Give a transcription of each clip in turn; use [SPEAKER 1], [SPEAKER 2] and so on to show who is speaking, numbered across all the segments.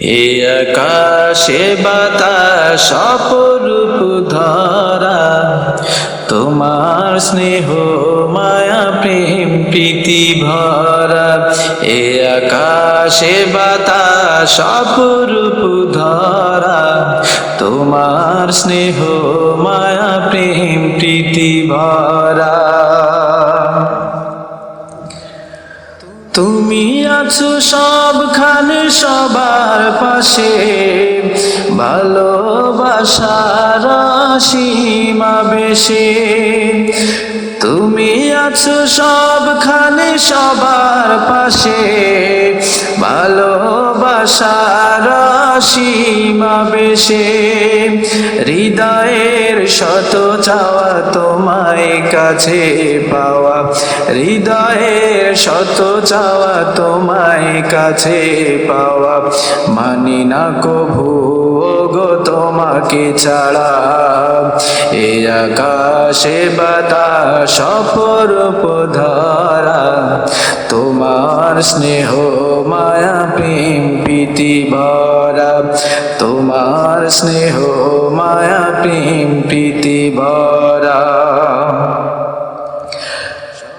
[SPEAKER 1] এ আকাশে বাতাস অপরূপ ধরা, তোমার স্নেহ, মায়া, প্রেম, প্রীতি ভরা। এ আকাশে বাতাস অপরূপ ধরা, তোমার স্নেহ, মায়া, প্রেম, প্রীতি ভরা। তুমি আছো সবখানে সবার পাশে। ভালোবাসার সীমা বেশে। তুমি আছো সবখানে সবার পাশে। ভালোবাসার সীমা বেশে। হৃদয়ের শত চাওয়া তোমায় কাছে পাওয়া। হৃদয়ের শত চাওয়া তোমায় কাছে পাওয়া। মানি না কভু গো তোমাকে ছাড়া। এ আকাশে বাতাস অপরূপ ধরা, তোমার স্নেহ মায়া প্রেম প্রীতি ভরা। তোমার স্নেহ মায়া প্রেম প্রীতি ভরা।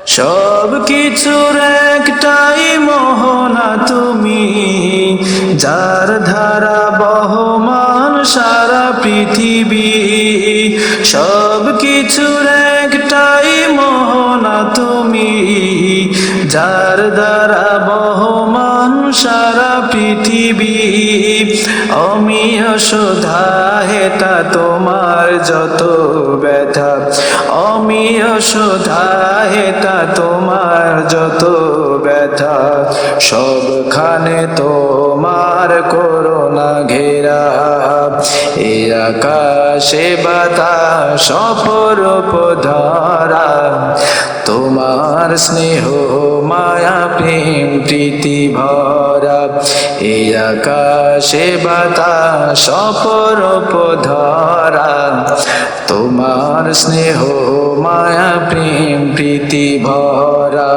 [SPEAKER 1] সব কিছুর একটাই মোহনা তুমি, যার ধারা বহমান সারা পৃথিবী। সব কিছুর একটাই মোহনা তুমি, যার বহমান সারা পৃথিবী অমিয় শোধা হেতা তোমার যত ব্যথা। অমিয় শোধা হেতা তোমার যত ব্যথা। সবখানে তোমার করোনা ঘেরা। এ আকাশে বাতাস, অপরূপ ধরা। তোমার স্নেহ, মায়া প্রীতি ভরা এই আকাশে বাতাস অপরূপ ধরা তোমার স্নেহ মায়া প্রেম প্রীতি ভরা।